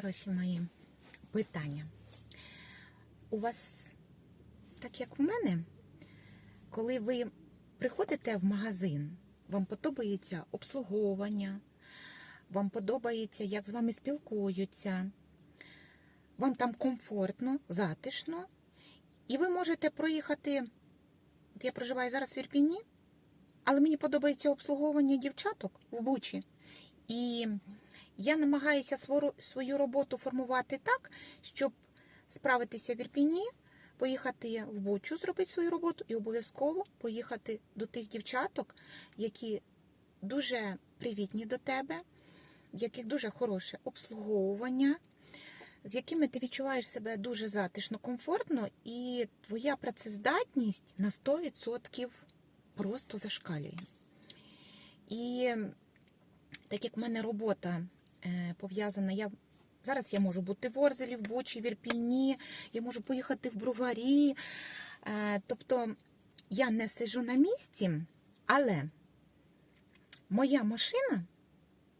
хороші мої питання. У вас, так як в мене, коли ви приходите в магазин, вам подобається обслуговування, вам подобається, як з вами спілкуються, вам там комфортно, затишно, і ви можете проїхати. От я проживаю зараз в Ірпіні, але мені подобається обслуговування дівчаток в Бучі. І я намагаюся свою роботу формувати так, щоб справитися в Ірпіні, поїхати в Бучу, зробити свою роботу і обов'язково поїхати до тих дівчаток, які дуже привітні до тебе, в яких дуже хороше обслуговування, з якими ти відчуваєш себе дуже затишно, комфортно, і твоя працездатність на 100% просто зашкалює. І так як в мене робота пов'язана, я зараз я можу бути в Орзелі, в Бучі, в Ірпіні, я можу поїхати в Броварі. Е, тобто я не сижу на місці, але моя машина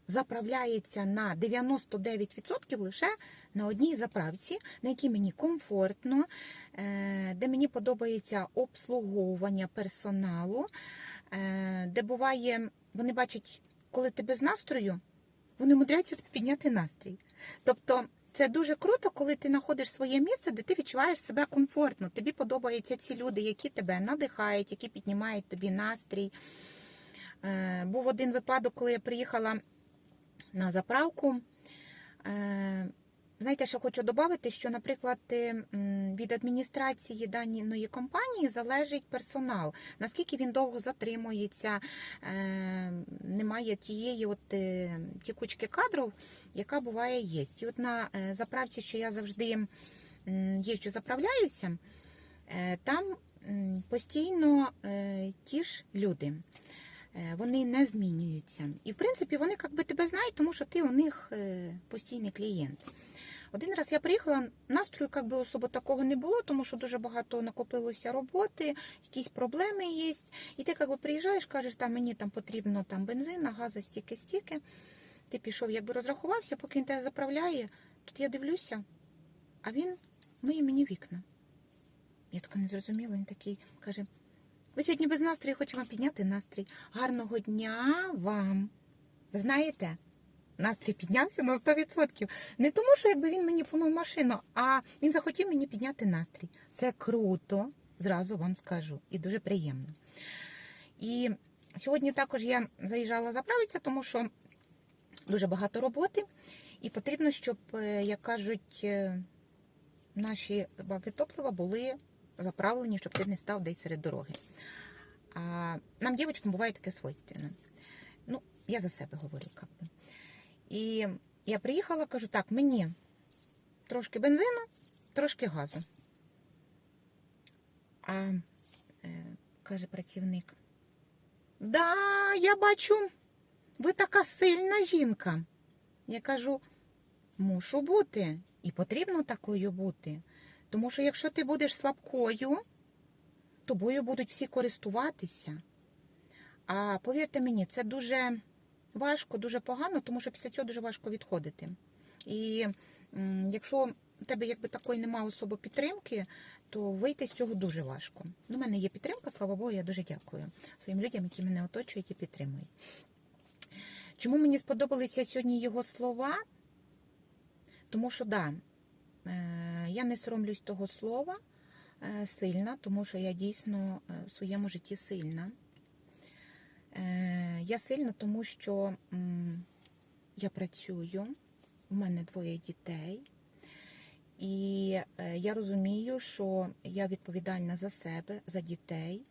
заправляється на 99% лише на одній заправці, на якій мені комфортно, е, де мені подобається обслуговування персоналу, е, де буває, вони бачать, коли ти без настрою, вони мудряться підняти настрій. Тобто це дуже круто, коли ти знаходиш своє місце, де ти відчуваєш себе комфортно. Тобі подобаються ці люди, які тебе надихають, які піднімають тобі настрій. Е, Був один випадок, коли я приїхала на заправку. Знаєте, що хочу додати, що, наприклад, е, від адміністрації даної компанії залежить персонал, наскільки він довго затримується, е, немає тієї от е, тікучки кадрів, яка буває є. І от на заправці, що я завжди м, їжджу, заправляюся, там постійно ті ж люди. Вони не змінюються. І, в принципі, вони як би тебе знають, тому що ти у них постійний клієнт. Один раз я приїхала, настрою як би особо такого не було, тому що дуже багато накопилося роботи, якісь проблеми є. І ти як би приїжджаєш, кажеш, там мені там потрібно там бензина, газа, стільки, стільки. Ти пішов, якби розрахувався, поки він тебе заправляє. Тут я дивлюся, а він миє мені вікна. Я така не зрозуміла, він такий каже: ви сьогодні без настрою, хочу вам підняти настрій. Гарного дня вам. Ви знаєте, настрій піднявся на 100%. Не тому, що якби він мені помив машину, а він захотів мені підняти настрій. Це круто, зразу вам скажу, і дуже приємно. І сьогодні також я заїжджала заправитися, тому що дуже багато роботи, і потрібно, щоб, е, як кажуть, е, наші баки топлива були заправлені, щоб ти не став десь серед дороги. А нам, дівчатам, буває таке свойственно. Ну, я за себе говорю, би. І я приїхала, кажу, так, мені трошки бензину, трошки газу. А е, каже працівник, да, я бачу, ви така сильна жінка. Я кажу, мушу бути, і потрібно такою бути. Тому що якщо ти будеш слабкою, тобою будуть всі користуватися. А повірте мені, це дуже важко, дуже погано, тому що після цього дуже важко відходити. І якщо в тебе якби такої немає особи підтримки, то вийти з цього дуже важко. У мене є підтримка, слава Богу, я дуже дякую своїм людям, які мене оточують і підтримують. Чому мені сподобалися сьогодні його слова? Тому що, да, е, я не соромлюсь того слова е, сильна, тому що я дійсно е, в своєму житті сильна. Е, Я сильна, тому що я працюю, у мене двоє дітей, і е, я розумію, що я відповідальна за себе, за дітей.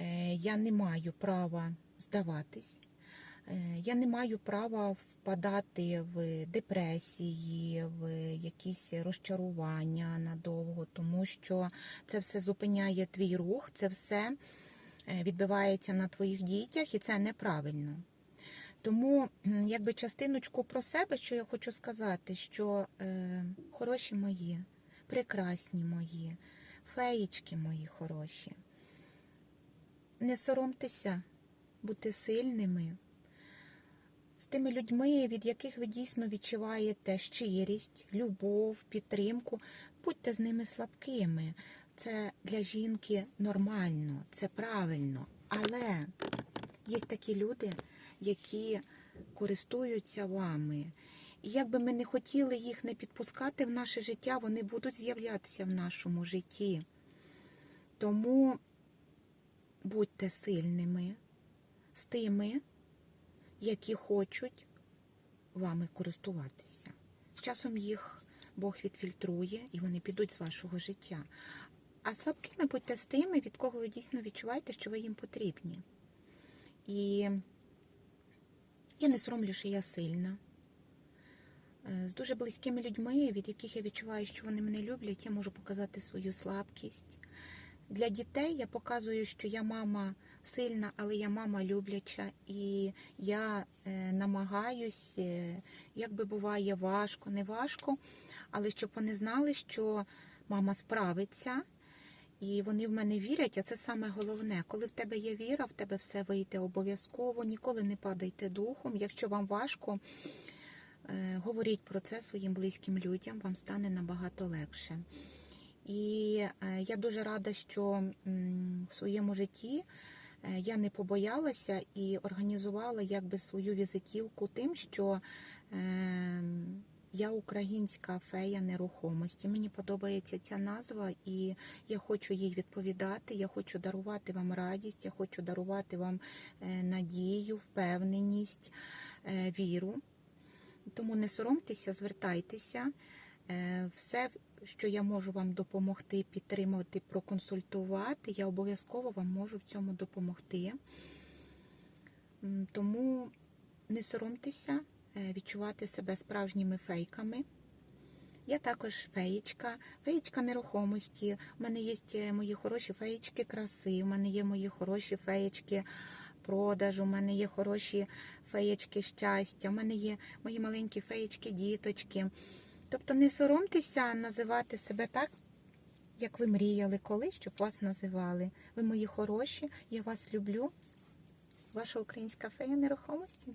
Е, Я не маю права здаватись. Я не маю права впадати в депресії, в якісь розчарування надовго, тому що це все зупиняє твій рух, це все відбивається на твоїх дітях, і це неправильно. Тому, якби частиночку про себе, що я хочу сказати, що е, хороші мої, прекрасні мої, феєчки мої хороші, не соромтеся бути сильними. з тими людьми, від яких ви дійсно відчуваєте щирість, любов, підтримку. Будьте з ними слабкими. Це для жінки нормально, це правильно. Але є такі люди, які користуються вами. І як би ми не хотіли їх не підпускати в наше життя, вони будуть з'являтися в нашому житті. Тому будьте сильними з тими, які хочуть вами користуватися. З часом їх Бог відфільтрує і вони підуть з вашого життя. А слабкими будьте з тими, від кого ви дійсно відчуваєте, що ви їм потрібні. І я не соромлю, що я сильна. Е, З дуже близькими людьми, від яких я відчуваю, що вони мене люблять, я можу показати свою слабкість. Для дітей я показую, що я мама сильна, але я мама любляча, і я е, намагаюсь, е, як би буває важко, не важко, але щоб вони знали, що мама справиться, і вони в мене вірять, а це саме головне. Коли в тебе є віра, в тебе все вийде обов'язково. Ніколи не падайте духом. Якщо вам важко, е, говоріть про це своїм близьким людям, вам стане набагато легше. І е, я дуже рада, що в своєму житті е, я не побоялася і організувала якби свою візитівку тим, що е, я українська фея нерухомості. Мені подобається ця назва, і я хочу їй відповідати. Я хочу дарувати вам радість, я хочу дарувати вам е, надію, впевненість, е, віру. Тому не соромтеся, звертайтеся. Е, Все, що я можу вам допомогти, підтримати, проконсультувати, я обов'язково вам можу в цьому допомогти. Тому не соромтеся відчувати себе справжніми фейками. Я також феєчка, феєчка нерухомості. У мене є е, мої хороші феєчки краси, у мене є мої хороші феєчки продажу, у мене є хороші феєчки щастя, у мене є мої маленькі феєчки діточки. Тобто не соромтеся називати себе так, як ви мріяли колись, щоб вас називали. Ви мої хороші, я вас люблю. Ваша українська фея нерухомості.